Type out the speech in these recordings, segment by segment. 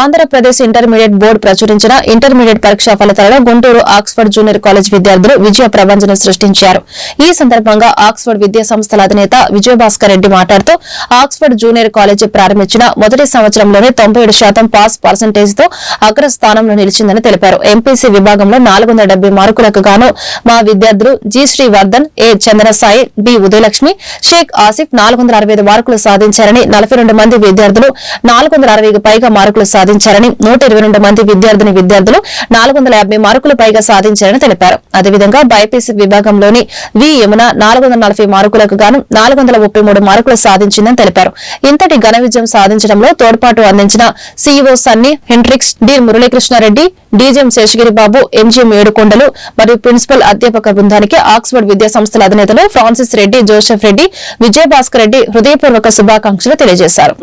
Andhra Pradesh intermediate board ప్రచురించిన intermediate పరీక్షా ఫలితాలలో గుంటూరు ఆక్స్ఫర్డ్ జూనియర్ కాలేజ్ విద్యార్థులు విజయ ప్రభంజనం సృష్టించారు. ఈ సందర్భంగా ఆక్స్ఫర్డ్ విద్యా సంస్థల అధినేత విజయభాస్కర్ రెడ్డి మాట్లాడుతూ ఆక్స్ఫర్డ్ జూనియర్ కాలేజీ ప్రారంభించిన మొదటి సంవత్సరంలోనే తొంభై ఏడు శాతం పాస్ పర్సంటేజ్తో అగ్రస్థానంలో నిలిచిందని తెలిపారు. ఎంపీసీ విభాగంలో నాలుగు వందల మార్కులకు గాను మా విద్యార్థులు G Srivardhan A Chandrasai B Udayalakshmi Shaik Asif నాలుగు వందల అరవై ఐదు మార్కులు సాధించారని నలభై రెండు మంది విద్యార్థులు నాలుగు వందల అరవైకి పైగా మార్కులు సాధించారని నూట ఇరవై రెండు మంది విద్యార్థిని విద్యార్థులు నాలుగు వందల యాభై మార్కులు పైగా సాధించారని తెలిపారు. అదేవిధంగా బైపీసీ విభాగంలోని వి యమున నాలుగు వందల నలభై మార్కులకు గాను నాలుగు వందల ముప్పై మూడు మార్కులు సాధించిందని తెలిపారు. ఇంతటి ఘన విజయం సాధించడంలో తోడ్పాటు అందించిన CEO Sunny Hendricks D Muralikrishna Reddy DGM Seshagiri Babu MGM Yedukondalu మరియు ప్రిన్సిపల్ అధ్యాపక బృందానికి ఆక్స్ఫర్డ్ విద్యా సంస్థల అధినేతలు ఫ్రాన్సిస్ రెడ్డి జోసెఫ్ రెడ్డి విజయభాస్కర్ రెడ్డి హృదయపూర్వక శుభాకాంక్షలు తెలియజేశారు.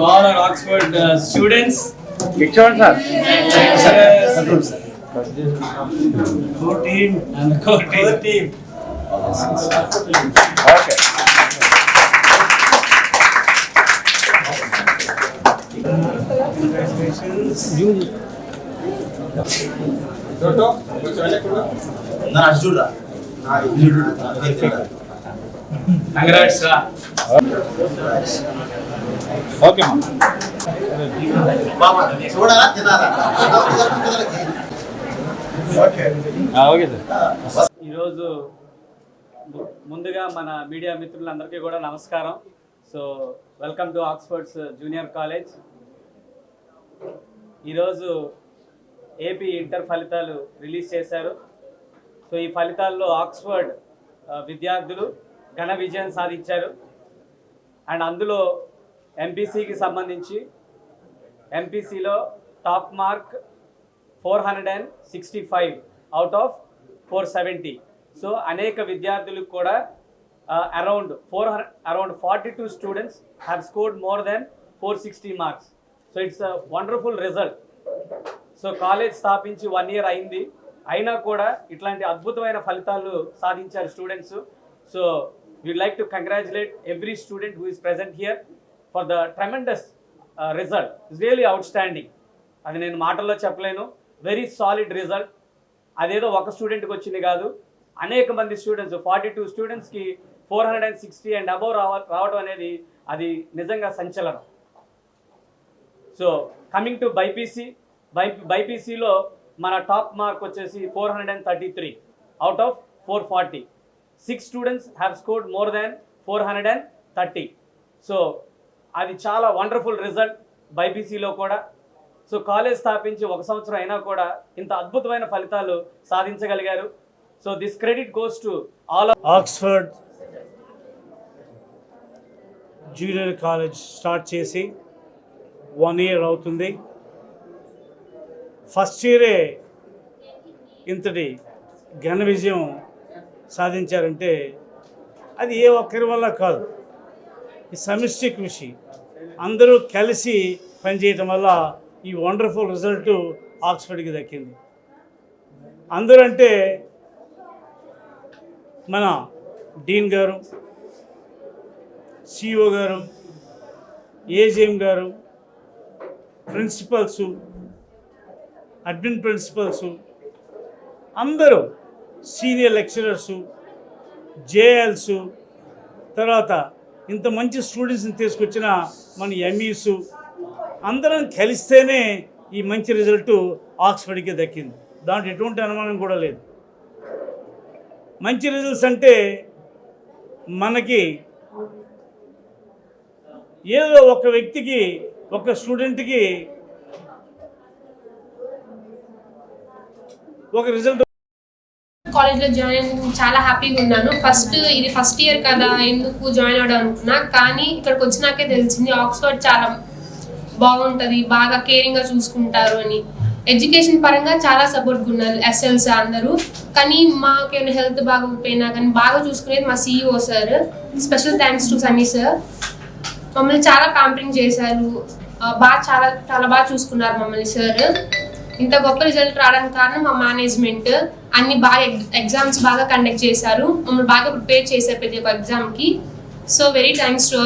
to all our Oxford uh, students. ఇచ్చేవాడు sir Core team and the core team. team. Okay నా అటు ఓకే సార్. ఈరోజు ముందుగా మన మీడియా మిత్రులందరికీ కూడా నమస్కారం. So welcome to Oxfords junior college. ఈరోజు ఏపీ ఇంటర్ ఫలితాలు రిలీజ్ చేశారు. సో ఈ ఫలితాల్లో ఆక్స్ఫర్డ్ విద్యార్థులు ఘన విజయం సాధించారు. అండ్ అందులో ఎంపీసీకి సంబంధించి ఎంపీసీలో top mark four hundred and sixty five out of four seventy so అనేక విద్యార్థులకు కూడా around four hundred around forty two students have scored more than four sixty marks so it's a wonderful result so college స్థాపించి one year అయింది. అయినా కూడా ఇట్లాంటి అద్భుతమైన ఫలితాలు సాధించారు students so we like to congratulate every student who is present here for the tremendous result is really outstanding అది నేను మాటల్లో చెప్పలేను. వెరీ సాలిడ్ రిజల్ట్ అదేదో ఒక స్టూడెంట్కి వచ్చింది కాదు. అనేక మంది స్టూడెంట్స్ ఫార్టీ టూ స్టూడెంట్స్కి four hundred and sixty and above రావ రావడం అనేది అది నిజంగా సంచలనం. So coming to BiPC by బైపీసీలో మన టాప్ మార్క్ వచ్చేసి four hundred and thirty three out of four forty six students have scored more than four hundred and thirty so అది చాలా వండర్ఫుల్ రిజల్ట్ బైపీసీలో కూడా. సో కాలేజ్ స్థాపించి ఒక సంవత్సరం అయినా కూడా ఇంత అద్భుతమైన ఫలితాలు సాధించగలిగారు. So this credit goes to all Oxford junior college start చేసి వన్ ఇయర్ అవుతుంది. ఫస్ట్ ఇయరే ఇంతటి ఘన విజయం సాధించారంటే అది ఏ ఒక్కరి వల్ల కాదు. ఈ సమిష్టి కృషి. అందరూ కలిసి పనిచేయటం వల్ల ఈ వండర్ఫుల్ రిజల్ట్ ఆక్స్ఫర్డ్కి దక్కింది. అందరూ అంటే మన డీన్ గారు సిఇఓ గారు ఏజిఎం గారు ప్రిన్సిపల్సు అడ్మిన్ ప్రిన్సిపల్సు అందరూ సీనియర్ లెక్చరర్సు జేఎల్సు తర్వాత ఇంత మంచి స్టూడెంట్స్ని తీసుకొచ్చిన మన ఎంఈసు అందరం కలిస్తేనే ఈ మంచి రిజల్ట్ ఆక్స్ఫర్డ్కి దక్కింది. దాంట్లో ఎటువంటి అనుమానం కూడా లేదు. మంచి రిజల్ట్స్ అంటే మనకి ఏదో ఒక వ్యక్తికి ఒక స్టూడెంట్కి ఒక రిజల్ట్ కాలేజ్లో జాయిన్ చాలా హ్యాపీగా ఉన్నాను. ఫస్ట్ ఇది ఫస్ట్ ఇయర్ కదా ఎందుకు జాయిన్ అవడం అనుకున్నా. కానీ ఇక్కడికి వచ్చినాకే తెలిసింది ఆక్స్ఫర్డ్ చాలా బాగుంటుంది బాగా కేరింగ్గా చూసుకుంటారు అని. ఎడ్యుకేషన్ పరంగా చాలా సపోర్ట్గా ఉన్నారు ఎస్ఎల్స్ అందరూ. కానీ మాకేమైనా హెల్త్ బాగోకపోయినా కానీ బాగా చూసుకునేది మా CEO sir special thanks to Sunny sir మమ్మల్ని చాలా ప్యాంపరింగ్ చేశారు. బాగా చాలా చాలా బాగా చూసుకున్నారు మమ్మల్ని సార్ ఇంత గొప్ప రిజల్ట్ రావడానికి కారణం మా మేనేజ్మెంట్ అన్ని బాగా ఎగ్జామ్స్ బాగా కండక్ట్ చేశారు మమ్మల్ని బాగా ప్రిపేర్ చేశారు ప్రతి ఒక్క ఎగ్జామ్కి so very thanks to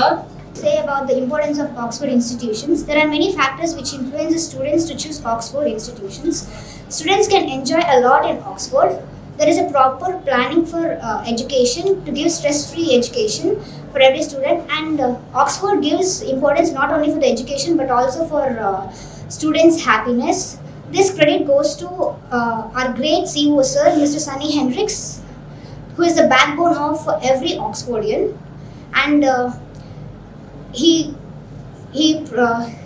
say about the importance of Oxford institutions. There are many factors which influence the students to choose Oxford institutions. Students can enjoy a lot in Oxford. There is a proper planning for uh, education to give stress-free education for every student, and uh, Oxford gives importance not only for the education but also for uh, students' happiness. This credit goes to uh, our great CEO sir, Mr. Sunny Hendricks, who is the backbone of every Oxfordian, and uh, he he uh,